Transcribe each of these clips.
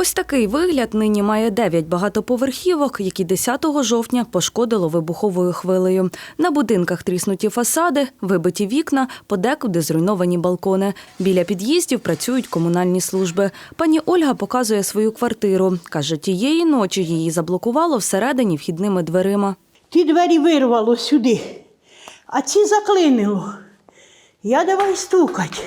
Ось такий вигляд нині має дев'ять багатоповерхівок, які 10 жовтня пошкодило вибуховою хвилею. На будинках тріснуті фасади, вибиті вікна, подекуди зруйновані балкони. Біля під'їздів працюють комунальні служби. Пані Ольга показує свою квартиру. Каже, тієї ночі її заблокувало всередині вхідними дверима. Ті двері вирвало сюди, а ці заклинило. Я давай стукать.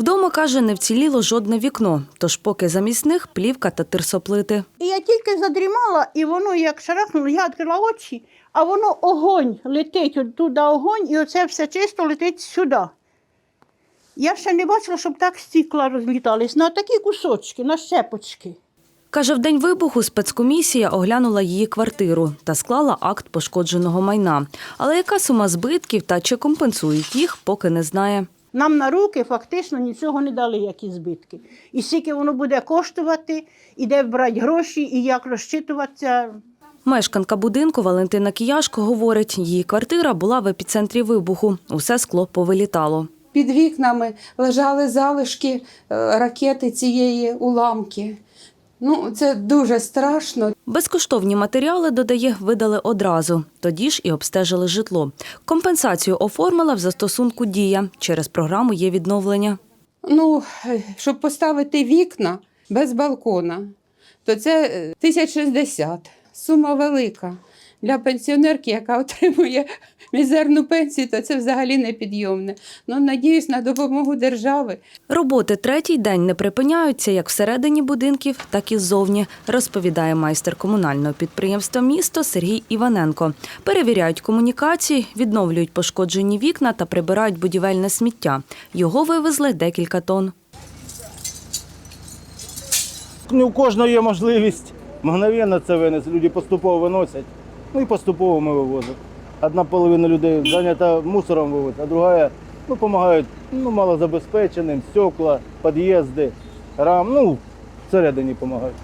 Вдома, каже, не вціліло жодне вікно, тож поки замість них плівка та тирсоплити. І я тільки задрімала, і воно як шарахнуло, я відкрила очі, а воно огонь летить, от туди огонь, і оце все чисто летить сюди. Я ще не бачила, щоб так стекла розлітались на такі кусочки, на щепочки. Каже, в день вибуху спецкомісія оглянула її квартиру та склала акт пошкодженого майна. Але яка сума збитків та чи компенсують їх, поки не знає. Нам на руки фактично нічого не дали, які збитки. І скільки воно буде коштувати, і де брати гроші, і як розчитуватися. Мешканка будинку Валентина Кияшко говорить, її квартира була в епіцентрі вибуху. Усе скло повилітало. Під вікнами лежали залишки е, ракети цієї уламки. Ну, це дуже страшно. Безкоштовні матеріали, додає, видали одразу. Тоді ж і обстежили житло. Компенсацію оформила в застосунку Дія. Через програму є відновлення. Ну, е, щоб поставити вікна без балкона, то це е, 1060. Сума велика. Для пенсіонерки, яка отримує мізерну пенсію, то це взагалі непідйомне. Ну, надіюсь на допомогу держави. Роботи третій день не припиняються як всередині будинків, так і ззовні, розповідає майстер комунального підприємства місто Сергій Іваненко. Перевіряють комунікації, відновлюють пошкоджені вікна та прибирають будівельне сміття. Його вивезли декілька тонн. Не у кожного є можливість мгновенно це винести. Люди поступово виносять. Ну і поступово ми вивозимо. Одна половина людей зайнята мусором вивозити, а друга ну, допомагають ну, малозабезпеченим, стекла, під'їзди, рам, ну, всередині допомагають.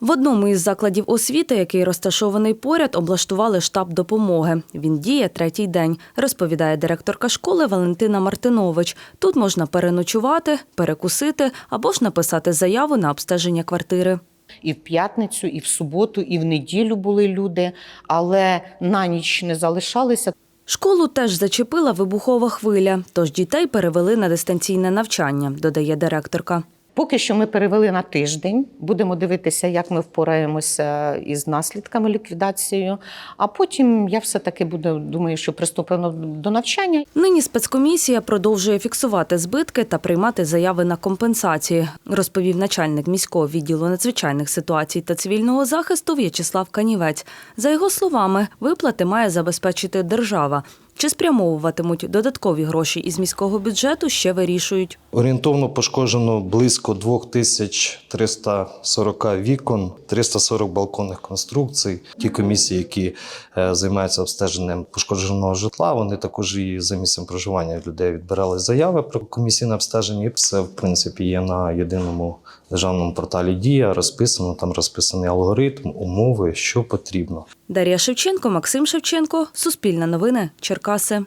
В одному із закладів освіти, який розташований поряд, облаштували штаб допомоги. Він діє третій день, розповідає директорка школи Валентина Мартинович. Тут можна переночувати, перекусити або ж написати заяву на обстеження квартири. І в п'ятницю, і в суботу, і в неділю були люди, але на ніч не залишалися. Школу теж зачепила вибухова хвиля, тож дітей перевели на дистанційне навчання, додає директорка. Поки що ми перевели на тиждень. Будемо дивитися, як ми впораємося із наслідками ліквідацією. А потім я все таки буду думаю, що приступимо до навчання. Нині спецкомісія продовжує фіксувати збитки та приймати заяви на компенсації, розповів начальник міського відділу надзвичайних ситуацій та цивільного захисту В'ячеслав Канівець. За його словами, виплати має забезпечити держава. Чи спрямовуватимуть додаткові гроші із міського бюджету, ще вирішують. Орієнтовно пошкоджено близько 2340 вікон, 340 балконних конструкцій. Ті комісії, які е, займаються обстеженням пошкодженого житла, вони також і за місцем проживання людей відбирали заяви про комісійне обстеження. І все в принципі є на єдиному державному порталі Дія. Розписано там розписаний алгоритм, умови, що потрібно. Дар'я Шевченко, Максим Шевченко, Суспільне новини, Черкаси.